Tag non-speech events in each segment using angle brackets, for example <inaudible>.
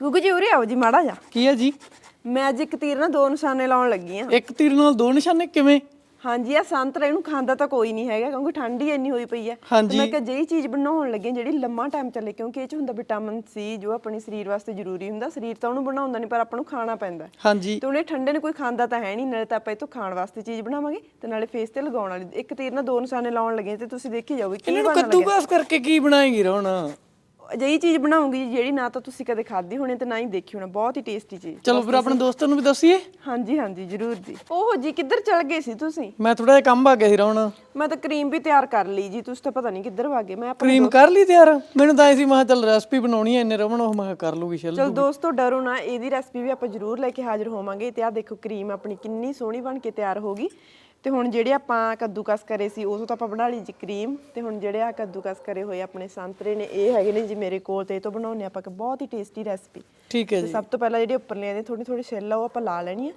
ਗੁੱਗੂ ਜੀ ਉਰੇ ਆਓ ਜੀ ਮਾੜਾ ਜਾ ਕੀ ਹੈ ਜੀ? ਮੈਂ ਅੱਜ ਇੱਕ ਤੀਰ ਨਾਲ ਦੋ ਨਿਸ਼ਾਨੇ ਲਾਉਣ ਲੱਗੀ ਆ। ਇੱਕ ਤੀਰ ਨਾਲ ਦੋ ਨਿਸ਼ਾਨੇ ਕਿਵੇਂ? ਹਾਂਜੀ ਆ ਸੰਤਰਾ ਇਹਨੂੰ ਖਾਂਦਾ ਤਾਂ ਕੋਈ ਨਹੀਂ ਹੈਗਾ ਕਿਉਂਕਿ ਠੰਡ ਹੀ ਇੰਨੀ ਹੋਈ ਪਈ ਹੈ। ਹਾਂਜੀ। ਮੈਂ ਕਿਹਾ ਜਿਹੜੀ ਚੀਜ਼ ਬਣਾਉਣ ਲੱਗੀ ਜਿਹੜੀ ਲੰਮਾ ਟਾਈਮ ਚੱਲੇ ਕਿਉਂਕਿ ਇਹ ਚ ਹੁੰਦਾ ਵਿਟਾਮਿਨ ਸੀ ਜੋ ਆਪਣੇ ਸਰੀਰ ਵਾਸਤੇ ਜ਼ਰੂਰੀ ਹੁੰਦਾ ਸਰੀਰ ਤਾਂ ਉਹਨੂੰ ਬਣਾਉਂਦਾ ਨਹੀਂ ਪਰ ਆਪਾਂ ਨੂੰ ਖਾਣਾ ਪੈਂਦਾ ਹੈ। ਹਾਂਜੀ। ਤੇ ਉਹਨੇ ਠੰਡੇ ਨੂੰ ਕੋਈ ਖਾਂਦਾ ਤਾਂ ਹੈ ਨਹੀਂ ਨਾਲੇ ਤਾਂ ਆਪਾਂ ਇਹ ਤੋਂ ਖਾਣ ਵਾਸਤੇ ਚੀਜ਼ ਬਣਾਵਾਂਗੇ ਤੇ ਨਾਲੇ ਫੇਸ ਤੇ ਲਗਾਉਣ ਵਾਲੀ ਇੱਕ ਤੀਰ ਨਾਲ ਦੋ ਨਿਸ਼ਾਨੇ ਲਾਉਣ ਲੱਗੇ ਤੇ ਤੁਸੀਂ ਦੇਖੀ ਜਾਓਗੇ ਕੀ ਇਹਨਾਂ ਨੂੰ ਬਣਨ ਲੱਗਿਆ। ਕੱਦੂਕਾਸ ਕਰਕੇ ਕੀ ਬਣਾਏਗੀ ਰੋਣ? ਅਜਿਹੀ ਚੀਜ਼ ਬਣਾਉਂਗੀ ਜਿਹੜੀ ਨਾ ਤਾਂ ਤੁਸੀਂ ਕਦੇ ਖਾਧੀ ਹੋਣੀ ਤੇ ਨਾ ਹੀ ਦੇਖੀ ਹੋਣਾ ਬਹੁਤ ਹੀ ਟੇਸਟੀ ਚੀਜ਼। ਚਲੋ ਫਿਰ ਆਪਣੇ ਦੋਸਤਾਂ ਨੂੰ ਵੀ ਦੱਸੀਏ। ਹਾਂਜੀ ਹਾਂਜੀ ਜ਼ਰੂਰ ਜੀ। ਓਹੋ ਜੀ ਕਿੱਧਰ ਚਲ ਗਏ ਸੀ ਤੁਸੀਂ? ਮੈਂ ਥੋੜਾ ਜਿਹਾ ਕੰਮ ਆ ਗਿਆ ਸੀ ਰੋਣ। ਮੈਂ ਤਾਂ ਕਰੀਮ ਵੀ ਤਿਆਰ ਕਰ ਲਈ ਜੀ ਤੁਸੀਂ ਤਾਂ ਪਤਾ ਨਹੀਂ ਕਿੱਧਰ ਵਾਗੇ ਮੈਂ ਆਪਣੇ ਕਰੀਮ ਕਰ ਲਈ ਤਿਆਰ? ਮੈਨੂੰ ਤਾਂ ਐ ਸੀ ਮੈਂ ਚੱਲ ਰੈਸਪੀ ਬਣਾਉਣੀ ਐ ਇੰਨੇ ਰਮਣ ਉਹ ਮੈਂ ਕਰ ਲੂਗੀ ਛਿੱਲ ਚਲ ਦੋਸਤੋ ਡਰੋ ਨਾ ਇਹਦੀ ਰੈਸਪੀ ਵੀ ਆਪਾਂ ਜ਼ਰੂਰ ਲੈ ਕੇ ਹਾਜ਼ਰ ਹੋਵਾਂਗੇ। ਤੇ ਆਹ ਦੇਖੋ ਕਰੀਮ ਆਪਣੀ ਕਿੰਨੀ ਸੋਹਣੀ ਬਣ ਕੇ ਤਿਆਰ ਹੋ ਗਈ। ਤੇ ਹੁਣ ਜਿਹੜੇ ਆਪਾਂ ਕੱਦੂਕਸ ਕਰੇ ਸੀ ਉਸ ਤੋਂ ਆਪਾਂ ਬਣਾ ਲਈ ਜੀ ਕਰੀਮ। ਤੇ ਹੁਣ ਜਿਹੜੇ ਆ ਕੱਦੂਕਸ ਕਰੇ ਹੋਏ ਆਪਣੇ ਸੰਤਰੇ ਨੇ ਇਹ ਹੈਗੇ ਨੇ ਜੀ ਮੇਰੇ ਕੋਲ ਤੇ ਇਹ ਤੋਂ ਬਣਾਉਣੇ ਆਪਾਂ ਇੱਕ ਬਹੁਤ ਹੀ ਟੇਸਟੀ ਰੈਸਪੀ ਠੀਕ ਹੈ ਜੀ। ਸਭ ਤੋਂ ਪਹਿਲਾਂ ਜਿਹੜੀ ਉੱਪਰਲੀਆਂ ਦੀ ਥੋੜੀ ਥੋੜੀ ਛਿੱਲ ਆ ਉਹ ਆਪਾਂ ਲਾ ਲੈਣੀ ਆ।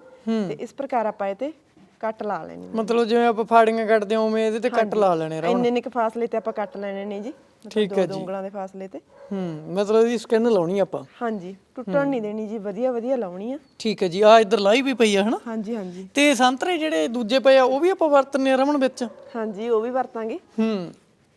ਤੇ ਇਸ ਪ੍ਰਕਾਰ ਆਪਾਂ ਇਹ ਤੇ ਕੱਟ ਲਾ ਲੈਣੀ। ਮਤਲਬ ਜਿਵੇਂ ਆਪਾਂ ਫਾੜੀਆਂ ਕੱਟਦੇ ਹਾਂ ਉਵੇਂ ਇਹਦੇ ਤੇ ਕੱਟ ਲਾ ਲੈਣੇ ਰਮਣ ਇੰਨੇ ਨਿਕ ਫਾਸਲੇ ਤੇ ਆਪਾਂ ਕੱਟ ਲੈਣੇ ਨੇ ਜੀ। ਠੀਕ ਹੈ ਦੋ ਉਂਗਲਾਂ ਦੇ ਫਾਸਲੇ ਤੇ। ਹੂੰ ਮਤਲਬ ਇਹਦੀ ਸਕਿਨ ਲਾਉਣੀ ਆਪਾਂ। ਹਾਂਜੀ ਟੁੱਟਣ ਨਹੀਂ ਦੇਣੀ ਜੀ ਵਧੀਆ ਵਧੀਆ ਲਾਉਣੀ ਆ। ਠੀਕ ਹੈ ਜੀ ਆ ਇੱਧਰ ਲਾਈ ਵੀ ਪਈ ਆ ਹਨਾ? ਹਾਂਜੀ ਹਾਂਜੀ। ਤੇ ਸੰਤਰੇ ਜਿਹੜੇ ਦੂਜੇ ਪਏ ਆ ਉਹ ਵੀ ਆਪਾਂ ਵਰਤਨੇ ਆ ਰਮਣ ਵਿੱਚ? ਹਾਂਜੀ ਉਹ ਵੀ ਵਰਤਾਂਗੇ। ਹੂੰ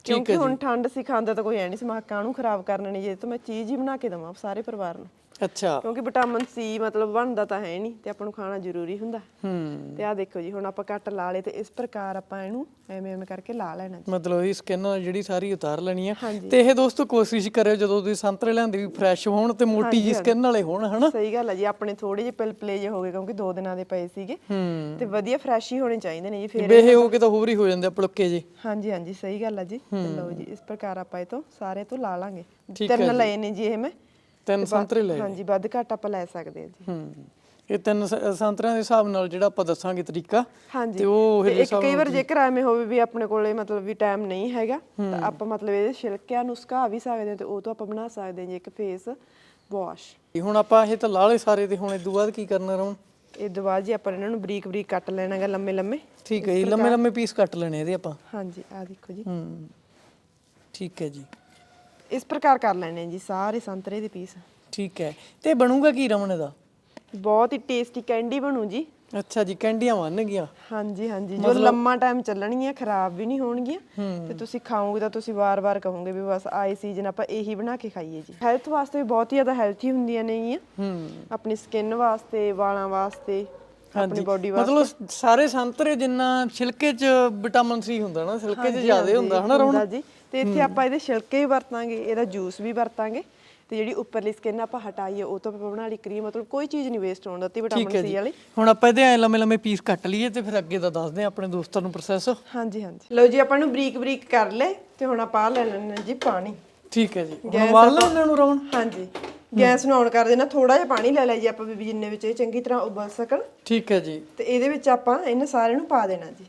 ਕਿਉਂਕਿ ਹੁਣ ਠੰਡ ਸੀ ਖਾਂਦਾ ਤਾਂ ਕੋਈ ਐ ਨਹੀਂ ਸਮਾਕਾਂ ਨੂੰ ਖਰਾਬ ਕਰਨਾ ਨਹੀਂ ਜੇ ਤਾਂ ਮੈਂ ਚੀਜ਼ ਹੀ ਬਣਾ ਕੇ ਦਵਾਂ ਸਾਰੇ ਪਰਿਵਾਰ ਨੂੰ। ਅੱਛਾ। ਕਿਉਂਕਿ ਵਿਟਾਮਿਨ ਸੀ ਮਤਲਬ ਬਣਦਾ ਤਾਂ ਹੈ ਨਹੀਂ ਤੇ ਆਪਾਂ ਨੂੰ ਖਾਣਾ ਜ਼ਰੂਰੀ ਹੁੰਦਾ। ਹੂੰ। ਤੇ ਆਹ ਦੇਖੋ ਜੀ ਹੁਣ ਆਪਾਂ ਕੱਟ ਲਾ ਲਏ ਤੇ ਇਸ ਪ੍ਰਕਾਰ ਆਪਾਂ ਇਹਨੂੰ ਐਵੇਂ ਐਵੇਂ ਕਰਕੇ ਲਾ ਲੈਣਾ ਜੀ। ਮਤਲਬ ਇਹ ਸਕਿਨ ਜਿਹੜੀ ਸਾਰੀ ਉਤਾਰ ਲੈਣੀ ਆ। ਹਾਂਜੀ। ਤੇ ਇਹ ਦੋਸਤੋ ਕੋਸ਼ਿਸ਼ ਕਰਿਓ ਜਦੋਂ ਤੁਸੀਂ ਸੰਤਰੇ ਲੈਂਦੇ ਵੀ ਫਰੈਸ਼ ਹੋਣ ਤੇ ਮੋਟੀ ਜੀ ਸਕਿਨ ਵਾਲੇ ਹੋਣ ਹਨਾ? ਸਹੀ ਗੱਲ ਹੈ ਜੀ ਆਪਣੇ ਥੋੜੇ ਜਿਹੇ ਪਿਲਪਲੇ ਜੇ ਹੋ ਗਏ ਕਿਉਂਕਿ ਦੋ ਦਿਨਾਂ ਦੇ ਪਏ ਸੀਗੇ। ਹੂੰ। ਤੇ ਵਧੀਆ ਫਰੈਸ਼ ਹੀ ਹੋਣੇ ਚਾਹੀਦੇ ਨੇ ਜੀ ਫਿਰ ਬੇਹੇ ਹੋ ਕੇ ਤਾਂ ਹੋਰ ਹੀ ਹੋ ਜਾਂਦੇ ਆ ਪਲੁੱਕੇ ਜੇ। ਹਾਂਜੀ ਹਾਂਜੀ ਸਹੀ ਗੱਲ ਹੈ ਜੀ। ਤੇ ਲਓ ਜੀ ਇਸ ਪ੍ਰਕਾਰ ਆਪਾਂ ਇਹ ਤੋਂ ਸਾਰੇ ਤੋਂ ਲਾ ਲਾਂਗੇ। ਠੀਕ ਹੈ ਤਿੰਨ ਲਏ ਨੇ ਜੀ ਇਹ ਮੈਂ। ਤਿੰਨ ਸੰਤਰੇ ਲਏ ਹਾਂਜੀ ਵੱਧ ਘੱਟ ਆਪਾਂ ਲੈ ਸਕਦੇ ਹਾਂ ਜੀ। ਹੂੰ ਇਹ ਤਿੰਨ ਸ- ਸੰਤਰਿਆਂ ਦੇ ਹਿਸਾਬ ਨਾਲ ਜਿਹੜਾ ਆਪਾਂ ਦੱਸਾਂਗੇ ਤਰੀਕਾ ਹਾਂਜੀ। ਤੇ ਉਹ ਤੇ ਇਹਦੇ ਇੱਕ ਕਈ ਵਾਰ ਜੇਕਰ ਐਵੇਂ ਹੋਵੇ ਵੀ ਆਪਣੇ ਕੋਲੇ ਮਤਲਬ ਵੀ ਟਾਈਮ ਨਹੀਂ ਹੈਗਾ ਤਾਂ ਆਪਾਂ ਮਤਲਬ ਇਹਦੇ ਛਿਲਕਿਆਂ ਨੂੰ ਸੁਕਾ ਵੀ ਸਕਦੇ ਹਾਂ ਤੇ ਉਹ ਤੋਂ ਆਪਾਂ ਬਣਾ ਸਕਦੇ ਹਾਂ ਜੀ ਇੱਕ ਫੇਸ ਵਾਸ਼ ਤੇ ਹੁਣ ਆਪਾਂ ਇਹ ਤਾਂ ਲਾ ਲਏ ਸਾਰੇ ਤੇ ਹੁਣ ਇਸ ਤੋਂ ਬਾਅਦ ਕੀ ਕਰਨਾ ਰਮਨ? ਇਹ ਤੋਂ ਬਾਅਦ ਜੀ ਆਪਾਂ ਇਹਨਾਂ ਨੂੰ ਬਰੀਕ ਬਰੀਕ ਕੱਟ ਲੈਣਾਗਾ ਲੰਮੇ ਲੰਮੇ। ਠੀਕ ਹੈ ਜੀ ਲੰਮੇ ਲੰਮੇ ਪੀਸ ਕੱਟ ਲੈਣੇ ਇਹਦੇ ਆਪਾਂ। ਹਾਂਜੀ ਆ ਦੇਖੋ ਜੀ। ਹੂੰ ਠੀਕ ਹੈ ਜੀ। ਇਸ ਪ੍ਰਕਾਰ ਕਰ ਲੈਣੇ ਜੀ ਸਾਰੇ ਸੰਤਰੇ ਦੇ ਪੀਸ। ਠੀਕ ਹੈ। ਤੇ ਬਣੂਗਾ ਕੀ ਰਮਨ ਇਹਦਾ? ਬਹੁਤ ਹੀ ਟੇਸਟੀ ਕੈਂਡੀ ਬਣੂ ਜੀ। ਅੱਛਾ ਜੀ ਕੈਂਡੀਆਂ ਗਈਆਂ ਹਾਂਜੀ ਹਾਂਜੀ ਜੋ ਲੰਮਾ ਟਾਈਮ ਚੱਲਣਗੀਆਂ ਖਰਾਬ ਵੀ ਨਹੀਂ ਹੋਣਗੀਆਂ। ਤੇ ਤੁਸੀਂ ਖਾਓਗੇ ਤਾਂ ਤੁਸੀਂ ਵਾਰ-ਵਾਰ ਕਹੋਗੇ ਵੀ ਬਸ ਆਏ ਸੀਜ਼ਨ ਆਪਾਂ ਇਹੀ ਬਣਾ ਕੇ ਖਾਈਏ ਜੀ। ਹੈਲਥ ਵਾਸਤੇ ਵੀ ਬਹੁਤ ਹੀ ਜ਼ਿਆਦਾ ਹੈਲਥੀ ਹੁੰਦੀਆਂ ਨੇਗੀਆਂ। ਹੂੰ। ਆਪਣੀ ਸਕਿਨ ਵਾਸਤੇ ਵਾਲਾਂ ਵਾਸਤੇ ਆਪਣੀ ਬਾਡੀ ਵਾਸਤੇ। ਮਤਲਬ ਸਾਰੇ ਸੰਤਰੇ ਜਿੰਨਾ ਛਿਲਕੇ 'ਚ ਵਿਟਾਮਿਨ ਸੀ ਹੁੰਦਾ ਨਾ ਛਿਲਕੇ 'ਚ ਜ਼ਿਆਦਾ ਹੁੰਦਾ ਹਨਾ ਹੁੰਦਾ ਜੀ। ਤੇ ਇੱਥੇ ਆਪਾਂ ਇਹਦੇ ਛਿਲਕੇ ਵੀ ਵਰਤਾਂਗੇ ਇਹਦਾ ਜੂਸ ਵੀ ਵਰਤਾਂਗੇ ਤੇ ਜਿਹੜੀ ਉੱਪਰਲੀ ਸਕਿਨ ਆਪਾਂ ਹਟਾਈਏ ਉਹ ਤੋਂ ਆਪਾਂ ਬਣਾ ਲਈ ਕਰੀਮ ਮਤਲਬ ਕੋਈ ਚੀਜ਼ ਨਹੀਂ ਵੇਸਟ ਹੋਣ ਦਿੱਤੀ ਠੀਕ ਵਿਟਾਮਿਨ ਹੈ ਸੀ ਜੀ। ਵਾਲੀ। ਹੁਣ ਆਪਾਂ ਇਹਦੇ ਐ ਲੰਮੇ ਲੰਮੇ ਪੀਸ ਕੱਟ ਲਈਏ ਤੇ ਫਿਰ ਅੱਗੇ ਦਾ ਦੱਸਦੇ ਆ ਆਪਣੇ ਦੋਸਤਾਂ ਨੂੰ ਪ੍ਰੋਸੈਸ ਹਾਂਜੀ ਹਾਂਜੀ। ਲਓ ਜੀ ਆਪਾਂ ਨੂੰ ਬਰੀਕ ਬਰੀਕ ਕਰ ਲਏ ਤੇ ਹੁਣ ਆਪਾਂ ਲੈ ਲੈਣਾ ਜੀ ਪਾਣੀ। ਠੀਕ ਹੈ ਜੀ। ਹੁਣ ਵਾਲ ਲਾ ਇਹਨਾਂ ਨੂੰ ਰਮਨ ਹਾਂਜੀ। ਗੈਸ ਨੂੰ ਔਨ ਕਰ ਦੇਣਾ ਥੋੜਾ ਜਿਹਾ ਪਾਣੀ ਲੈ ਲਿਆ ਜੀ ਆਪਾਂ ਵੀ ਜਿੰਨੇ ਵਿੱਚ ਇਹ ਚੰਗੀ ਤਰ੍ਹਾਂ ਉਬਲ ਸਕਣ। ਠੀਕ ਹੈ ਜੀ। ਤੇ ਇਹਦੇ ਵਿੱਚ ਆਪਾਂ ਇਹਨਾਂ ਸਾਰਿਆਂ ਨੂੰ ਪਾ ਦੇਣਾ ਜੀ।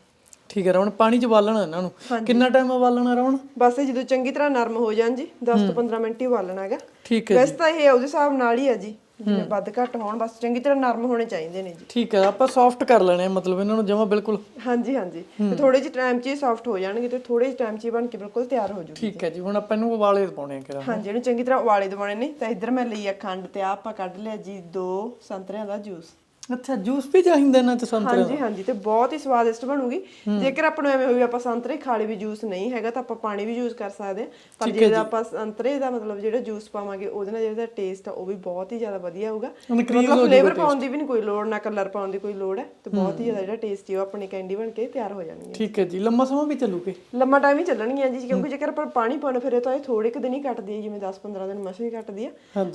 ਠੀਕ ਹੈ ਰਮਨ ਪਾਣੀ 'ਚ ਉਬਾਲਣਾ ਇਹਨਾਂ ਨੂੰ। ਕਿੰਨਾ ਟਾਈਮ ਉਬਾਲਣਾ ਰਮਨ ਬਸ ਇਹ ਜਦੋਂ ਚੰਗੀ ਤਰ੍ਹਾਂ ਨਰਮ ਹੋ ਜਾਣ ਜੀ 10 ਤੋਂ 15 ਮਿੰਟ ਹੀ ਉਬਾਲਣਾ ਹੈਗਾ। ਠੀਕ ਹੈ ਵੈਸੇ ਤਾਂ ਇਹ ਉਹਦੇ ਹਿਸਾਬ ਨਾਲ ਹੀ ਆ ਜੀ ਜਿਵੇਂ ਵੱਧ ਘੱਟ ਹੋਣ ਬਸ ਚੰਗੀ ਤਰ੍ਹਾਂ ਨਰਮ ਹੋਣੇ ਚਾਹੀਦੇ ਨੇ ਜੀ। ਠੀਕ ਹੈ ਆਪਾਂ ਸੌਫਟ ਕਰ ਲੈਣੇ ਆ ਮਤਲਬ ਇਹਨਾਂ ਨੂੰ ਜਮਾ ਬਿਲਕੁਲ। ਹਾਂਜੀ ਹਾਂਜੀ। ਤੇ ਥੋੜੇ ਜਿਹੇ ਟਾਈਮ 'ਚ ਹੀ ਸੌਫਟ ਹੋ ਜਾਣਗੇ ਤੇ ਥੋੜੇ ਜਿਹੇ ਟਾਈਮ 'ਚ ਹੀ ਬਣ ਕੇ ਬਿਲਕੁਲ ਤਿਆਰ ਹੋ ਜੂਗੀ ਠੀਕ ਹੈ ਜੀ ਹੁਣ ਆਪਾਂ ਇਹਨੂੰ ਉਬਾਲੇ ਪਾਉਣੇ ਆ ਕਿਰਾ ਹਾਂਜੀ ਇਹਨੂੰ ਚੰਗੀ ਤਰ੍ਹਾਂ ਉਬਾਲੇ ਦਵਾਉਣੇ ਨੇ। ਤਾਂ ਇੱਧਰ ਮੈਂ ਲਈ ਆ ਖੰਡ ਤੇ ਆ ਆਪਾਂ ਕੱਢ ਲਿਆ ਜੀ ਦੋ ਸੰਤਰਿਆਂ ਦਾ ਜੂਸ। ਅੱਛਾ ਜੂਸ ਵੀ ਚਾਹੀਦਾ ਇਹਨਾਂ ਤੇ ਸੰਤਰੇ। ਹਾਂਜੀ ਹਾਂਜੀ ਤੇ ਬਹੁਤ ਹੀ ਸਵਾਦਿਸ਼ਟ ਬਣੂਗੀ। ਜੇਕਰ ਆਪਾਂ ਨੂੰ ਐਵੇਂ ਹੋਈ ਆਪਾਂ ਸੰਤਰੇ ਖਾਲੀ ਵੀ ਜੂਸ ਨਹੀਂ ਹੈਗਾ ਤਾਂ ਆਪਾਂ ਪਾਣੀ ਵੀ ਯੂਜ਼ ਕਰ ਸਕਦੇ ਹਾਂ। ਪਰ ਜੇ। ਆਪਾਂ ਸੰਤਰੇ ਦਾ ਮਤਲਬ ਜਿਹੜਾ ਜੂਸ ਪਾਵਾਂਗੇ ਉਹਦੇ ਨਾਲ ਜਿਹੜਾ ਟੇਸਟ ਆ ਉਹ ਵੀ ਬਹੁਤ ਹੀ ਜ਼ਿਆਦਾ ਵਧੀਆ ਹੋਊਗਾ। ਮਤਲਬ ਫਲੇਵਰ ਪਾਉਣ ਦੀ ਵੀ ਨਹੀਂ ਕੋਈ ਲੋੜ ਨਾ ਕਲਰ ਪਾਉਣ ਦੀ ਕੋਈ ਲੋੜ ਹੈ। ਤੇ ਬਹੁਤ ਹੀ ਜ਼ਿਆਦਾ ਜਿਹੜਾ ਟੇਸਟੀ ਉਹ ਆਪਣੀ ਕੈਂਡੀ ਬਣ ਕੇ ਤਿਆਰ ਹੋ ਜਾਣਗੇ ਠੀਕ ਹੈ ਜੀ। ਲੰਮਾ ਸਮਾਂ ਵੀ ਚੱਲੂਗੇ। ਲੰਮਾ ਟਾਈਮ ਹੀ ਚੱਲਣਗੀਆਂ ਜੀ ਕਿਉਂਕਿ ਜੇਕਰ ਆਪਾਂ ਪਾਣੀ ਪਾਉਣਾ ਫਿਰ ਤਾਂ ਇਹ ਥੋੜੇ ਕੁ ਦਿਨ ਹੀ ਕੱਟਦੀ ਹੈ ਜਿਵੇਂ 10-15 ਦਿਨ ਮਸਾਂ ਕੱਟਦੀ ਆ।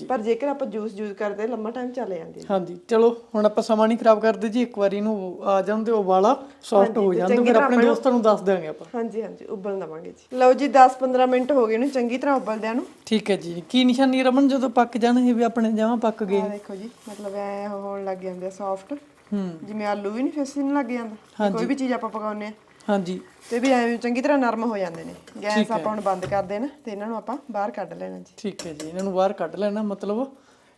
ਪਰ ਜੇਕਰ ਆਪਾਂ ਜੂਸ ਯੂਜ਼ ਕਰਦੇ ਲੰਮਾ ਟਾਈਮ ਚੱਲ ਜਾਂਦੀ ਹੈ। ਹਾਂਜੀ। ਚਲੋ ਹੁਣ ਆਪਾਂ ਸਮਾਂ ਨਹੀਂ ਖਰਾਬ ਕਰਦੇ ਜੀ ਇੱਕ ਵਾਰੀ ਇਹਨੂੰ ਆ ਜਾਂਦੇ ਉਬਾਲਾ ਸੌਫਟ ਹੋ ਜਾਂਦੇ ਫਿਰ ਆਪਣੇ ਦੋਸਤਾਂ ਨੂੰ ਦੱਸ ਦਿਆਂਗੇ ਆਪਾਂ। ਹਾਂਜੀ ਹਾਂਜੀ ਉਬਲ ਦਵਾਂਗੇ ਜੀ। ਲਓ ਜੀ 10-15 ਮਿੰਟ ਹੋ ਗਏ ਨੂੰ ਚੰਗੀ ਤਰ੍ਹਾਂ ਉਬਲਦਿਆਂ ਨੂੰ। ਠੀਕ ਹੈ ਜੀ। ਕੀ ਨਿਸ਼ਾਨੀ ਰਮਨ ਜਦੋਂ ਪੱਕ ਜਾਣਗੇ ਵੀ ਆਪਣੇ ਜਮਾਂ ਪੱਕ ਗਏ? ਆ ਦੇਖੋ ਜੀ ਮਤਲਬ ਐ ਹੋਣ ਲੱਗ ਜਾਂਦੇ ਆ ਸੌਫਟ ਹੂੰ। ਜਿਵੇਂ ਆਲੂ ਵੀ ਨਹੀਂ ਫਿਸਣ ਲੱਗ ਜਾਂਦਾ। ਕੋਈ ਵੀ ਚੀਜ਼ ਆਪਾਂ ਪਕਾਉਂਦੇ ਆ ਹਾਂਜੀ। ਤੇ ਵੀ ਐਵੇਂ ਚੰਗੀ ਤਰ੍ਹਾਂ ਨਰਮ ਹੋ ਜਾਂਦੇ ਨੇ। ਗੈਸ ਆਪਾਂ ਹੁਣ ਬੰਦ ਕਰ ਦੇਣਾ ਤੇ ਇਹਨਾਂ ਨੂੰ ਆਪਾਂ ਬਾਹਰ ਕੱਢ ਲੈਣਾ ਜੀ। ਠੀਕ ਹੈ ਜੀ ਇਹਨਾਂ ਨੂੰ ਬਾਹਰ ਕੱਢ ਲੈਣਾ ਮਤਲਬ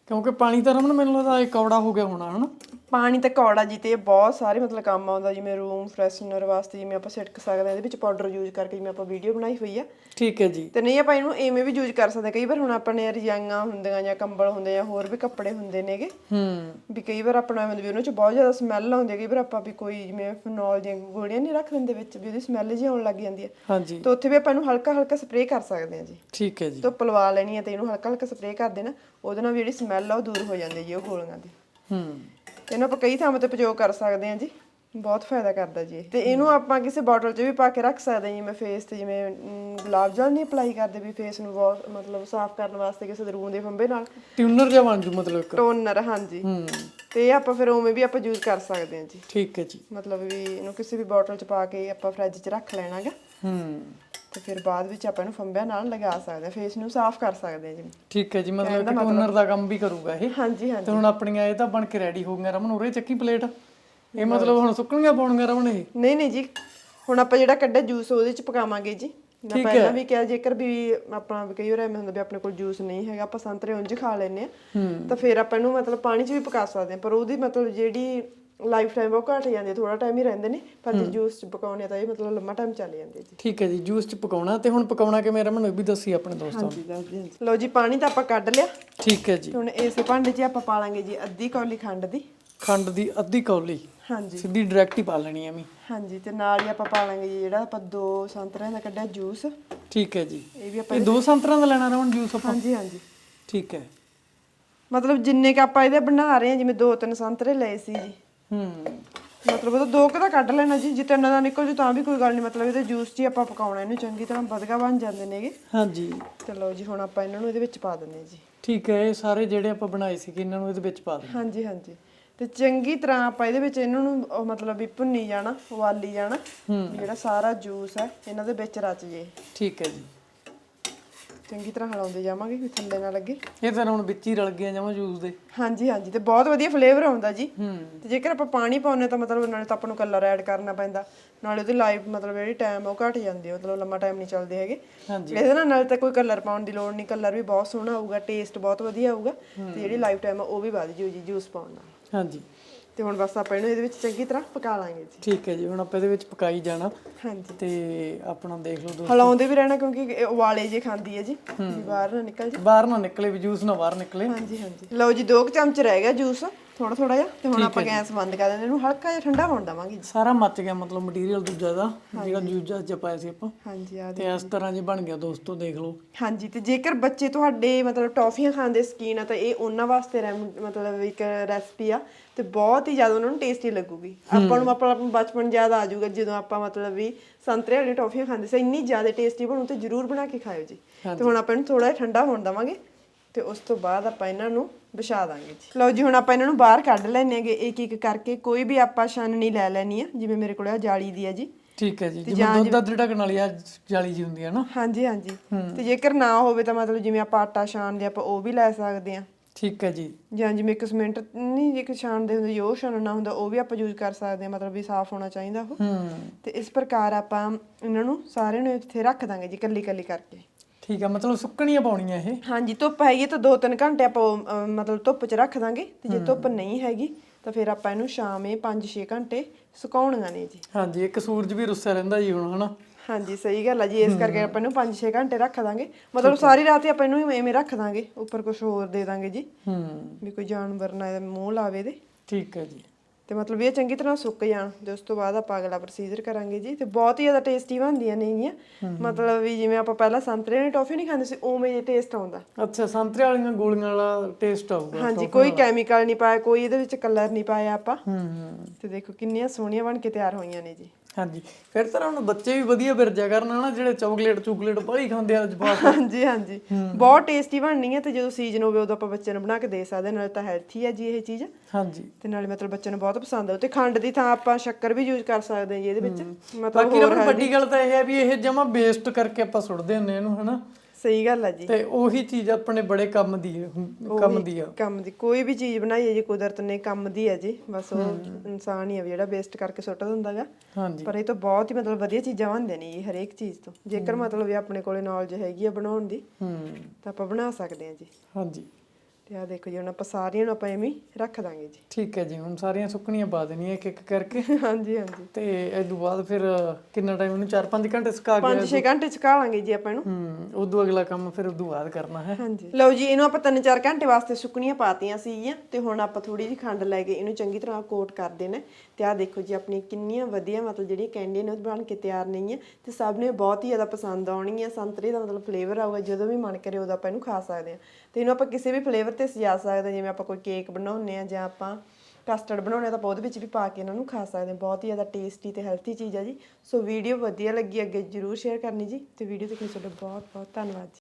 ਕਿਉਂਕਿ ਪਾਣੀ ਤਾਂ ਰਮਨ ਮੈਨੂੰ ਲੱਗਦਾ ਇਹ ਕੌੜਾ ਹੋ ਗਿਆ ਹੋਣਾ ਹਨਾ? ਪਾਣੀ ਤਾਂ ਕੌੜਾ ਜੀ ਤੇ ਇਹ ਬਹੁਤ ਸਾਰੇ ਮਤਲਬ ਕੰਮ ਆਉਂਦਾ ਜਿਵੇਂ ਰੂਮ ਫਰੈਸ਼ਨਰ ਵਾਸਤੇ ਜਿਵੇਂ ਆਪਾਂ ਛਿੜਕ ਸਕਦੇ ਹਾਂ ਇਹਦੇ ਵਿੱਚ ਪਾਊਡਰ ਯੂਜ਼ ਕਰਕੇ ਜਿਵੇਂ ਆਪਾਂ ਵੀਡੀਓ ਬਣਾਈ ਹੋਈ ਆ। ਠੀਕ ਹੈ ਜੀ। ਤੇ ਨਹੀਂ ਆਪਾਂ ਇਹਨੂੰ ਐਵੇਂ ਵੀ ਯੂਜ਼ ਕਰ ਸਕਦੇ। ਕਈ ਵਾਰ ਹੁਣ ਆਪਣੇ ਰਜਾਈਆਂ ਹੁੰਦੀਆਂ ਜਾਂ ਕੰਬਲ ਹੁੰਦੇ ਆ ਹੋਰ ਵੀ ਕੱਪੜੇ ਹੁੰਦੇ ਨੇਗੇ। ਹੂੰ। ਵੀ ਕਈ ਵਾਰ ਆਪਣਾ ਵੀ ਉਹਨਾਂ ਚ ਬਹੁਤ ਜ਼ਿਆਦਾ ਸਮੈਲ ਆਉਂਦੀ ਹੈ ਕਈ ਵਾਰ ਆਪਾਂ ਵੀ ਕੋਈ ਜਿਵੇਂ ਫਿਨੋਲ ਦੀਆਂ ਗੋਲੀਆਂ ਨਹੀਂ ਰੱਖ ਦਿੰਦੇ ਵਿੱਚ ਵੀ ਉਹਦੀ ਸਮੈਲ ਜਿਹੀ ਆਉਣ ਲੱਗ ਜਾਂਦੀ ਹੈ ਹਾਂਜੀ। ਤਾਂ ਉੱਥੇ ਵੀ ਆਪਾਂ ਇਹਨੂੰ ਹਲਕਾ ਹਲਕਾ ਸਪਰੇਅ ਕਰ ਸਕਦੇ ਹਾਂ ਜੀ। ਠੀਕ ਹੈ ਜੀ। ਧੁੱਪ ਲਵਾ ਲੈਣੀ ਹੈ ਤੇ ਇਹਨੂੰ ਹਲਕਾ ਹਲਕਾ ਸਪਰੇਅ ਕਰ ਦੇਣਾ ਉਹਦੇ ਨਾਲ ਵੀ ਜਿਹੜੀ ਸਮੈਲ ਆ ਉਹ ਦੂਰ ਹੋ ਜਾਂਦੀ ਹੈ ਜੀ ਉਹ ਗੋਲੀਆਂ ਦੀ। ਹੂੰ। ਤੇ ਇਹਨੂੰ ਆਪਾਂ ਕਈ ਥਾਵਾਂ ਤੇ ਪ੍ਰਯੋਗ ਕਰ ਸਕਦੇ ਹਾਂ ਜੀ। ਬਹੁਤ ਫਾਇਦਾ ਕਰਦਾ ਜੀ। ਤੇ ਇਹਨੂੰ ਆਪਾਂ ਕਿਸੇ ਬੋਟਲ 'ਚ ਵੀ ਪਾ ਕੇ ਰੱਖ ਸਕਦੇ ਹਾਂ ਜਿਵੇਂ ਫੇਸ ਤੇ ਜਿਵੇਂ ਗੁਲਾਬ ਜਲ ਨਹੀਂ ਅਪਲਾਈ ਕਰਦੇ ਵੀ ਫੇਸ ਨੂੰ ਬਹੁਤ ਮਤਲਬ ਸਾਫ਼ ਕਰਨ ਵਾਸਤੇ ਕਿਸੇ ਰੂਮ ਦੇ ਫੰਬੇ ਨਾਲ। ਟਿਊਨਰ ਜਿਹਾ ਬਣ ਜੂ ਮਤਲਬ ਇੱਕ? ਟੋਨਰ ਹਾਂਜੀ। ਹੂੰ। ਤੇ ਇਹ ਆਪਾਂ ਫਿਰ ਉਵੇਂ ਵੀ ਆਪਾਂ ਯੂਜ਼ ਕਰ ਸਕਦੇ ਹਾਂ ਜੀ। ਠੀਕ ਹੈ ਜੀ। ਮਤਲਬ ਵੀ ਇਹਨੂੰ ਕਿਸੇ ਵੀ ਬੋਟਲ 'ਚ ਪਾ ਕੇ ਆਪਾਂ ਫ੍ਰਿਜ 'ਚ ਰੱਖ ਲੈਣਾਗਾ। ਹੂੰ। ਤੇ ਫਿਰ ਬਾਅਦ ਵਿੱਚ ਆਪਾਂ ਇਹਨੂੰ ਫੰਬਿਆਂ ਨਾਲ ਲਗਾ ਸਕਦੇ ਹਾਂ ਫੇਸ ਨੂੰ ਸਾਫ਼ ਕਰ ਸਕਦੇ ਹਾਂ ਜੀ। ਠੀਕ ਹੈ ਜੀ ਮਤਲਬ ਕਿ ਟਿਊਨਰ ਦਾ ਕੰਮ ਵੀ ਕਰੂਗਾ ਇਹ। ਹਾਂਜੀ ਹਾਂਜੀ। ਤੇ ਹੁਣ ਆਪਣੀਆਂ ਇਹ ਤਾਂ ਬਣ ਕੇ ਰੈਡੀ ਹੋ ਗਈਆਂ ਰਮਨ ਉਰੇ ਚੱਕੀ ਪਲੇਟ ਇਹ ਮਤਲਬ ਹੁਣ ਸੁੱਕਣੀਆਂ ਪਾਉਣੀਆਂ ਰਮਨ ਇਹ? ਨਹੀਂ ਨਹੀਂ ਜੀ ਹੁਣ ਆਪਾਂ ਜਿਹੜਾ ਕੱਢਿਆ ਜੂਸ ਉਹਦੇ 'ਚ ਪਕਾਵਾਂਗੇ ਜੀ। ਮੈਂ ਪਹਿਲਾਂ ਵੀ ਕਿਹਾ ਜੇਕਰ ਵੀ ਆਪਣਾ ਵੀ ਕਈ ਵਾਰ ਐਵੇਂ ਹੁੰਦਾ ਵੀ ਆਪਣੇ ਕੋਲ ਜੂਸ ਨਹੀਂ ਹੈਗਾ ਆਪਾਂ ਸੰਤਰੇ ਉਂਝ ਖਾ ਲੈਨੇ ਆ ਤਾਂ ਫਿਰ ਆਪਾਂ ਇਹਨੂੰ ਮਤਲਬ ਪਾਣੀ 'ਚ ਵੀ ਪਕਾ ਸਕਦੇ ਹਾਂ ਪਰ ਉਹਦੀ ਮਤਲਬ ਜਿਹੜੀ ਲਾਈਫ ਟਾਈਮ ਉਹ ਘਟ ਜਾਂਦੀ ਥੋੜਾ ਟਾਈਮ ਹੀ ਰਹਿੰਦੇ ਨੇ ਪਰ ਜੇ ਜੂਸ 'ਚ ਪਕਾਉਣੇ ਤਾਂ ਇਹ ਮਤਲਬ ਲੰਮਾ ਟਾਈਮ ਚੱਲ ਜਾਂਦੇ ਜੀ। ਠੀਕ ਹੈ ਜੀ ਜੂਸ ਚ ਪਕਾਉਣਾ ਤੇ ਹੁਣ ਪਕਾਉਣਾ ਕਿਵੇਂ ਰਮਨ? ਇਹ ਵੀ ਦੱਸੀ ਆਪਣੇ ਦੋਸਤਾਂ ਨੂੰ। ਲਓ ਜੀ ਪਾਣੀ ਤਾਂ ਆਪਾਂ ਕੱਢ ਲਿਆ। ਠੀਕ ਹੈ ਜੀ। ਹੁਣ ਇਸੇ ਭਾਂਡੇ 'ਚ ਆਪਾਂ ਪਾ ਲਾਂਗੇ ਜੀ ਅੱਧੀ ਕੌਲੀ ਖੰਡ ਦੀ। ਖੰਡ ਦੀ ਅੱਧੀ ਕੌਲੀ। ਹਾਂਜੀ। ਸਿੱਧੀ ਡਾਇਰੈਕਟ ਹੀ ਪਾ ਲੈਣੀ ਐਵੇਂ। ਹਾਂਜੀ ਤੇ ਨਾਲ ਹੀ ਆਪਾਂ ਪਾ ਲਾਂਗੇ ਜੀ ਜਿਹੜਾ ਆਪਾਂ ਦੋ ਸੰਤਰਿਆਂ ਦਾ ਕੱਢਿਆ ਜੂਸ ਠੀਕ ਹੈ ਜੀ। ਇਹ ਵੀ ਆਪਾਂ ਇਹ ਦੋ ਸੰਤਰਾਂ ਦਾ ਲੈਣਾ ਰਮਨ ਜੂਸ ਆਪਾਂ? ਹਾਂਜੀ ਹਾਂਜੀ। ਠੀਕ ਹੈ। ਮਤਲਬ ਜਿੰਨੇ ਕ ਆਪਾਂ ਇਹਦੇ ਬਣਾ ਰਹੇ ਹਾਂ ਜਿਵੇਂ ਦੋ ਤਿੰਨ ਸੰਤਰੇ ਲਏ ਸੀ ਜੀ। ਹੂੰ। ਮਤਲਬ ਉਹ ਦੋ ਕੁ ਤਾਂ ਕੱਢ ਲੈਣਾ ਜੀ ਜੇ ਤਿੰਨ ਦਾ ਨਿਕਲ ਜੂ ਤਾਂ ਵੀ ਕੋਈ ਗੱਲ ਨਹੀਂ ਮਤਲਬ ਇਹਦੇ ਜੂਸ 'ਚ ਹੀ ਆਪਾਂ ਪਕਾਉਣਾ ਇਹਨੂੰ ਚੰਗੀ ਤਰ੍ਹਾਂ ਵਧਗਾ ਬਣ ਜਾਂਦੇ ਨੇਗੇ। ਹਾਂਜੀ। ਤੇ ਲਓ ਜੀ ਹੁਣ ਆਪਾਂ ਇਹਨਾਂ ਨੂੰ ਇਹਦੇ ਵਿੱਚ ਪਾ ਦਿੰਦੇ ਹਾਂ ਜੀ। ਠੀਕ ਹੈ ਇਹ ਸਾਰੇ ਜਿਹੜੇ ਆਪਾਂ ਬਣਾਏ ਸੀਗੇ ਇਹਨਾਂ ਨੂੰ ਇਹਦੇ ਵਿੱਚ ਪਾ ਦੇ ਹਾਂਜੀ ਹਾਂਜੀ। ਤੇ ਚੰਗੀ ਤਰ੍ਹਾਂ ਆਪਾਂ ਇਹਦੇ ਵਿੱਚ ਇਹਨਾਂ ਨੂੰ ਉਹ ਮਤਲਬ ਵੀ ਭੁੰਨੀ ਜਾਣਾ ਉਬਾਲੀ ਜਾਣਾ ਜਿਹੜਾ ਸਾਰਾ ਜੂਸ ਹੈ ਇਹਨਾਂ ਦੇ ਵਿੱਚ ਰਚ ਜੇ। ਠੀਕ ਹੈ ਜੀ। ਚੰਗੀ ਤਰ੍ਹਾਂ ਹਲਾਉਂਦੇ ਜਾਵਾਂਗੇ ਕਿ ਥੱਲੇ ਨਾ ਲੱਗੇ। ਇਹ ਤਾਂ ਹੁਣ ਵਿੱਚ ਹੀ ਰਲ ਗਿਆ ਜਮਾ ਜੂਸ ਦੇ। ਹਾਂਜੀ ਹਾਂਜੀ ਤੇ ਬਹੁਤ ਵਧੀਆ ਫਲੇਵਰ ਆਉਂਦਾ ਜੀ। ਹੂੰ। ਤੇ ਜੇਕਰ ਆਪਾਂ ਪਾਣੀ ਪਾਉਨੇ ਤਾਂ ਮਤਲਬ ਨਾਲੇ ਤਾਂ ਆਪਾਂ ਨੂੰ ਕਲਰ ਐਡ ਕਰਨਾ ਪੈਂਦਾ। ਨਾਲੇ ਉਹਦੀ ਲਾਈਫ ਮਤਲਬ ਜਿਹੜੀ ਟਾਈਮ ਉਹ ਘਟ ਜਾਂਦੀ ਹੈ ਮਤਲਬ ਲੰਮਾ ਟਾਈਮ ਨਹੀਂ ਚੱਲਦੇ ਹੈਗੇ। ਇਹਦੇ ਨਾਲ ਨਾਲੇ ਤਾਂ ਕੋਈ ਕਲਰ ਪਾਉਣ ਦੀ ਲੋੜ ਨਹੀਂ ਕਲਰ ਵੀ ਬਹੁਤ ਸੋਹਣਾ ਆਊਗਾ ਟੇਸਟ ਬਹੁਤ ਵਧੀਆ ਆਊਗਾ। ਤੇ ਜਿਹੜੀ ਲਾਈਫ ਟਾਈਮ ਉਹ ਵੀ ਵਧ ਜੂ ਜੀ ਜੂਸ ਪਾਉਣ ਨਾਲ। ਹਾਂਜੀ। ਤੇ ਹੁਣ ਬਸ ਆਪਾਂ ਇਹਨੂੰ ਇਹਦੇ ਵਿੱਚ ਚੰਗੀ ਤਰ੍ਹਾਂ ਪਕਾ ਲਾਂਗੇ ਜੀ। ਠੀਕ ਹੈ ਜੀ ਹੁਣ ਆਪਾਂ ਇਹਦੇ ਵਿੱਚ ਪਕਾਈ ਜਾਣਾ। ਹਾਂਜੀ। ਤੇ ਆਪਣਾ ਦੇਖ ਲਓ ਦੋ ਹਲਾਉਂਦੇ ਵੀ ਰਹਿਣਾ ਕਿਉਂਕਿ ਉਬਾਲੇ ਜੇ ਖਾਂਦੀ ਹੈ ਜੀ। ਵੀ ਬਾਹਰ ਨਾ ਨਿਕਲ ਜੇ। ਬਾਹਰ ਨਾ ਨਿਕਲੇ ਵੀ ਜੂਸ ਨਾ ਬਾਹਰ ਨਿਕਲੇ। ਹਾਂਜੀ ਹਾਂਜੀ। ਲਓ ਜੀ 2 ਚਮਚ ਰਹਿ ਗਿਆ ਜੂਸ। ਥੋੜਾ ਥੋੜਾ ਜਿਹਾ ਤੇ ਹੁਣ ਆਪਾਂ ਗੈਸ ਬੰਦ ਕਰ ਦਿੰਦੇ ਇਹਨੂੰ ਹਲਕਾ ਜਿਹਾ ਠੰਡਾ ਹੋਣ ਦਵਾਂਗੇ ਸਾਰਾ ਮੱਚ ਗਿਆ ਮਤਲਬ ਮਟੀਰੀਅਲ ਦੂਜਾ ਦਾ ਜਿਹੜਾ ਜੂਸ ਚ ਪਾਇਆ ਸੀ ਆਪਾਂ। ਹਾਂਜੀ ਆ ਤੇ ਇਸ ਤਰ੍ਹਾਂ ਜੇ ਬਣ ਗਿਆ ਦੋਸਤੋ ਦੇਖ ਲਓ। ਹਾਂਜੀ ਤੇ ਜੇਕਰ ਬੱਚੇ ਤੁਹਾਡੇ ਮਤਲਬ ਟੌਫੀਆਂ ਖਾਣ ਦੇ ਸ਼ਕੀਨ ਆ ਤਾਂ ਇਹ ਉਹਨਾਂ ਵਾਸਤੇ ਮਤਲਬ ਇੱਕ ਰੈਸਪੀ ਆ ਤੇ ਬਹੁਤ ਹੀ ਜ਼ਿਆਦਾ ਉਹਨਾਂ ਨੂੰ ਟੇਸਟੀ ਲੱਗੂਗੀ। ਆਪਾਂ ਨੂੰ ਆਪਣਾ ਆਪਣਾ ਬਚਪਨ ਯਾਦ ਆ ਜਾਊਗਾ ਜਦੋਂ ਆਪਾਂ ਮਤਲਬ ਵੀ ਸੰਤਰੇ ਵਾਲੀ ਟੌਫੀਆਂ ਖਾਂਦੇ ਸੀ। ਇੰਨੀ ਜ਼ਿਆਦਾ ਟੇਸਟੀ ਬਣੂ ਤੇ ਜਰੂਰ ਬਣਾ ਕੇ ਖਾਇਓ ਜੀ। ਤੇ ਹੁਣ ਆਪਾਂ ਇਹਨੂੰ ਥੋੜਾ ਠੰਡਾ ਹੋਣ ਦਵਾਂਗੇ। ਤੇ ਉਸ ਤੋਂ ਬਾਅਦ ਆਪਾਂ ਇਹਨਾਂ ਨੂੰ ਵਿਛਾ ਦਾਂਗੇ ਜੀ। ਲਓ ਜੀ ਹੁਣ ਆਪਾਂ ਇਹਨਾਂ ਨੂੰ ਬਾਹਰ ਕੱਢ ਲੈਣੇ ਹੈਗੇ ਇੱਕ ਇੱਕ ਕਰਕੇ। ਕੋਈ ਵੀ ਆਪਾਂ ਛਾਨਣੀ ਲੈ ਲੈਣੀ ਆ ਜਿਵੇਂ ਮੇਰੇ ਕੋਲ ਆ ਜਾਲੀ ਦੀ ਆ ਜੀ। ਠੀਕ ਹੈ ਜੀ ਜਿਵੇਂ ਦੁੱਧ ਦਾ ਢਕਣ ਵਾਲੀ ਆ ਜਾਲੀ ਜੀ ਹੁੰਦੀ ਹੈ ਨਾ। ਹਾਂਜੀ ਹਾਂਜੀ। ਤੇ ਜੇਕਰ ਨਾ ਹੋਵੇ ਤਾਂ ਮਤਲਬ ਜਿਵੇਂ ਆਪਾਂ ਆਟਾ ਛਾਣਦੇ ਆਪਾਂ ਉਹ ਵੀ ਲੈ ਸਕਦੇ ਆ। ਠੀਕ ਹੈ ਜੀ। ਜਾਂ ਜਿਵੇਂ ਇੱਕ ਸਮਿੰਟ ਨਹੀਂ ਜੇ ਕਿ ਛਾਣਦੇ ਹੁੰਦੇ ਜੋ ਛਾਣਨਾ ਹੁੰਦਾ ਉਹ ਵੀ ਆਪਾਂ ਯੂਜ਼ ਕਰ ਸਕਦੇ ਆ ਮਤਲਬ ਵੀ ਸਾਫ਼ ਹੋਣਾ ਚਾਹੀਦਾ ਉਹ। ਹੂੰ। ਤੇ ਇਸ ਪ੍ਰਕਾਰ ਆਪਾਂ ਇਹਨਾਂ ਨੂੰ ਸਾਰਿਆਂ ਨੂੰ ਇੱਥੇ ਰੱਖ ਦਾਂਗੇ ਜੀ ਕੱਲੀ ਕੱਲੀ ਕਰਕੇ। ਠੀਕ ਹੈ ਮਤਲਬ ਸੁੱਕਣੀਆਂ ਪਾਉਣੀਆਂ ਇਹ। ਹਾਂਜੀ ਧੁੱਪ ਹੈਗੀ ਤਾਂ 2-3 ਘੰਟੇ ਆਪਾਂ ਉਹ, ਅਹ, ਮਤਲਬ ਧੁੱਪ 'ਚ ਰੱਖ ਦਾਂਗੇ ਤੇ ਜੇ ਧੁੱਪ ਨਹੀਂ ਹੈਗੀ ਤਾਂ ਫਿਰ ਆਪਾਂ ਇਹਨੂੰ ਸ਼ਾਮੇ 5-6 ਘੰਟੇ ਸੁਕਾਉਣੀਆਂ ਨੇ ਜੀ। ਹਾਂਜੀ ਇੱਕ ਸੂਰਜ ਵੀ ਰੁੱਸਿਆ ਰਹਿੰਦਾ ਜੀ ਹੁਣ ਹਨਾ। ਹਾਂਜੀ ਸਹੀ ਗੱਲ ਆ ਜੀ ਇਸ ਕਰਕੇ ਆਪਾਂ ਇਹਨੂੰ 5-6 ਘੰਟੇ ਰੱਖ ਦਾਂਗੇ। ਮਤਲਬ ਸਾਰੀ ਰਾਤ ਹੀ ਆਪਾਂ ਇਹਨੂੰ ਐਵੇਂ ਰੱਖ ਦਾਂਗੇ ਉੱਪਰ ਕੁਝ ਹੋਰ ਦੇ ਦਾਂਗੇ ਜੀ। ਹੂੰ। ਵੀ ਕੋਈ ਜਾਨਵਰ ਨਾ ਇਹਦੇ ਮੂੰਹ ਲਾਵੇ ਦੇ ਠੀਕ ਹੈ ਜੀ। ਤੇ ਮਤਲਬ ਇਹ ਚੰਗੀ ਤਰ੍ਹਾਂ ਸੁੱਕ ਜਾਣ ਤੇ ਉਸ ਤੋਂ ਬਾਅਦ ਆਪਾਂ ਅਗਲਾ ਪ੍ਰੋਸੀਜਰ ਕਰਾਂਗੇ ਜੀ ਤੇ ਬਹੁਤ ਹੀ ਜ਼ਿਆਦਾ ਟੇਸਟੀ ਬਣਦੀਆਂ ਨੇਗੀਆਂ ਮਤਲਬ ਵੀ ਜਿਵੇਂ ਆਪਾਂ ਪਹਿਲਾਂ ਸੰਤਰੇ ਦੀ ਟੌਫੀ ਨਹੀਂ ਖਾਂਦੇ ਸੀ ਉਵੇਂ ਹੀ ਟੇਸਟ ਆਉਂਦਾ। ਅੱਛਾ ਸੰਤਰੇ ਵਾਲੀਆਂ ਗੋਲੀਆਂ ਵਾਲਾ ਟੇਸਟ ਆਊਗਾ ਹਾਂਜੀ ਕੋਈ ਕੈਮੀਕਲ ਨਹੀਂ ਪਾਇਆ ਕੋਈ ਇਹਦੇ ਵਿੱਚ ਕਲਰ ਨਹੀਂ ਪਾਇਆ ਆਪਾਂ। ਹੂੰ ਹੂੰ ਤੇ ਦੇਖੋ ਕਿੰਨੀਆਂ ਸੋਹਣੀਆਂ ਬਣ ਕੇ ਤਿਆਰ ਹੋਈਆਂ ਨੇ ਜੀ। ਹਾਂਜੀ। ਫਿਰ ਤਾਂ ਹੁਣ ਬੱਚੇ ਵੀ ਵਧੀਆ ਬਿਰਜਾ ਕਰਨ ਹਨਾ ਜਿਹੜੇ ਚਾਕਲੇਟ ਚੁਕਲੇਟ ਬੜੀ ਖਾਂਦੇ ਆ ਜਵਾਕ ਹਾਂਜੀ ਹਾਂਜੀ। ਬਹੁਤ ਟੇਸਟੀ ਬਣਨੀ ਹੈ ਤੇ ਜਦੋਂ ਸੀਜ਼ਨ ਹੋਵੇ ਉਦੋਂ ਆਪਾਂ ਬੱਚੇ ਨੂੰ ਬਣਾ ਕੇ ਦੇ ਸਕਦੇ। ਨਾਲੇ ਤਾਂ ਹੈਲਥੀ ਹੈ ਜੀ ਇਹ ਚੀਜ਼। ਹਾਂਜੀ। ਤੇ ਨਾਲੇ ਮਤਲਬ ਬੱਚੇ ਨੂੰ ਬਹੁਤ ਪਸੰਦ ਆਉ ਤੇ ਖੰਡ ਦੀ ਥਾਂ ਆਪਾਂ ਸ਼ੱਕਰ ਵੀ ਯੂਜ਼ ਕਰ ਸਕਦੇ ਹਾਂ ਜੀ ਇਹਦੇ ਵਿੱਚ। ਮਤਲਬ ਬਾਕੀ ਰਮਨ ਵੱਡੀ ਗੱਲ ਤਾਂ ਇਹ ਹੈ ਵੀ ਇਹ ਜਮਾ ਵੇਸਟ ਕਰਕੇ ਆਪਾਂ ਸੁੱਟਦੇ ਹੁੰਦੇ ਇਹਨੂੰ ਹਨਾ। ਸਹੀ ਗੱਲ ਹੈ ਜੀ। ਤੇ ਉਹੀ ਚੀਜ਼ ਆਪਣੇ ਬੜੇ ਕੰਮ ਦੀ ਹੈ ਕੰਮ ਦੀ ਆ। ਕੰਮ ਦੀ ਕੋਈ ਵੀ ਚੀਜ਼ ਬਣਾਈ ਹੈ ਜੀ ਕੁਦਰਤ ਨੇ ਕੰਮ ਦੀ ਹੈ ਜੀ। ਬਸ ਉਹ ਇਨਸਾਨ ਹੀ ਵੀ ਜਿਹੜਾ ਵੇਸਟ ਕਰਕੇ ਸੁੱਟ ਦਿੰਦਾਗਾ ਹਾਂਜੀ। ਪਰ ਇਹ ਤਾਂ ਬਹੁਤ ਹੀ ਮਤਲਬ ਵਧੀਆ ਚੀਜ਼ਾਂ ਬਣਦੀਆਂ ਨੇ ਜੀ ਹਰੇਕ ਚੀਜ਼ ਤੋਂ। ਜੇਕਰ ਮਤਲਬ ਵੀ ਆਪਣੇ ਕੋਲੇ ਨੌਲੇਜ ਹੈਗੀ ਆ ਬਣਾਉਣ ਦੀ ਹੂੰ। ਤਾਂ ਆਪਾਂ ਬਣਾ ਸਕਦੇ ਹਾਂ ਜੀ। ਹਾਂਜੀ। ਤੇ ਆ ਦੇਖੋ ਜੀ ਹੁਣ ਆਪਾਂ ਸਾਰੀਆਂ ਨੂੰ ਆਪਾਂ ਐਵੇਂ ਹੀ ਰੱਖ ਦਾਂਗੇ ਜੀ। ਠੀਕ ਹੈ ਜੀ ਹੁਣ ਸਾਰੀਆਂ ਸੁੱਕਣੀਆਂ ਪਾ ਦੇਣੀਆਂ ਇੱਕ ਇੱਕ ਕਰਕੇ। <laughs> ਹਾਂਜੀ ਹਾਂਜੀ। ਤੇ ਇਸ ਤੋਂ ਬਾਅਦ ਫਿਰ ਕਿੰਨਾ ਟਾਈਮ ਇਹਨੂੰ 4-5 ਘੰਟੇ ਸੁਕਾ ਕੇ 5-6 ਘੰਟੇ ਚ ਲਾਂਗੇ ਜੀ ਆਪਾਂ ਇਹਨੂੰ। ਹੂੰ ਉਦੋਂ ਅਗਲਾ ਕੰਮ ਫਿਰ ਉਦੋਂ ਬਾਅਦ ਕਰਨਾ ਹੈ। ਹਾਂਜੀ। ਲਓ ਜੀ ਇਹਨੂੰ ਆਪਾਂ 3-4 ਘੰਟੇ ਵਾਸਤੇ ਸੁੱਕਣੀਆਂ ਪਾਤੀਆਂ ਸੀਗੀਆਂ ਤੇ ਹੁਣ ਆਪਾਂ ਥੋੜੀ ਜਿਹੀ ਖੰਡ ਲੈ ਕੇ ਇਹਨੂੰ ਚੰਗੀ ਤਰ੍ਹਾਂ ਕੋਟ ਕਰ ਦੇਣਾ ਤੇ ਆਹ ਦੇਖੋ ਜੀ ਆਪਣੀ ਕਿੰਨੀਆਂ ਵਧੀਆ ਮਤਲਬ ਜਿਹੜੀਆਂ ਕੈਂਡੀਆਂ ਨੇ ਉਹ ਬਣ ਕੇ ਤਿਆਰ ਨਹੀਂ ਹੈ ਤੇ ਸਭ ਨੇ ਬਹੁਤ ਹੀ ਜ਼ਿਆਦਾ ਪਸੰਦ ਆਉਣਗੀਆਂ। ਸੰਤਰੇ ਦਾ ਮਤਲਬ ਫਲੇਵਰ ਆਊਗਾ ਜਦੋਂ ਵੀ ਮਨ ਕਰੇ ਉਦੋਂ ਆਪਾਂ ਇਹਨੂੰ ਖਾ ਸਕਦੇ ਹਾਂ। ਤੇ ਇਹਨੂੰ ਆਪਾਂ ਕਿਸੇ ਵੀ ਫਲੇਵਰ ਤੇ ਸਜਾ ਸਕਦੇ ਹਾਂ, ਜਿਵੇਂ ਆਪਾਂ ਕੋਈ ਕੇਕ ਬਣਾਉਂਦੇ ਆ ਜਾਂ ਆਪਾਂ ਕਸਟਰਡ ਬਣਾਉਣੇ ਆ ਤਾਂ ਆਪਾਂ ਉਹਦੇ ਵਿੱਚ ਵੀ ਪਾ ਕੇ ਇਹਨਾਂ ਨੂੰ ਖਾ ਸਕਦੇ ਹਾਂ। ਬਹੁਤ ਹੀ ਜ਼ਿਆਦਾ ਟੇਸਟੀ ਤੇ ਹੈਲਥੀ ਚੀਜ਼ ਆ ਜੀ। ਸੋ ਵੀਡੀਓ ਵਧੀਆ ਲੱਗੀ, ਅੱਗੇ ਜਰੂਰ ਸ਼ੇਅਰ ਕਰਨੀ ਜੀ। ਤੇ ਵੀਡੀਓ ਦੇਖਣ ਲਈ ਤੁਹਾਡਾ ਬਹੁਤ ਬਹੁਤ ਧੰਨਵਾਦ ਜੀ।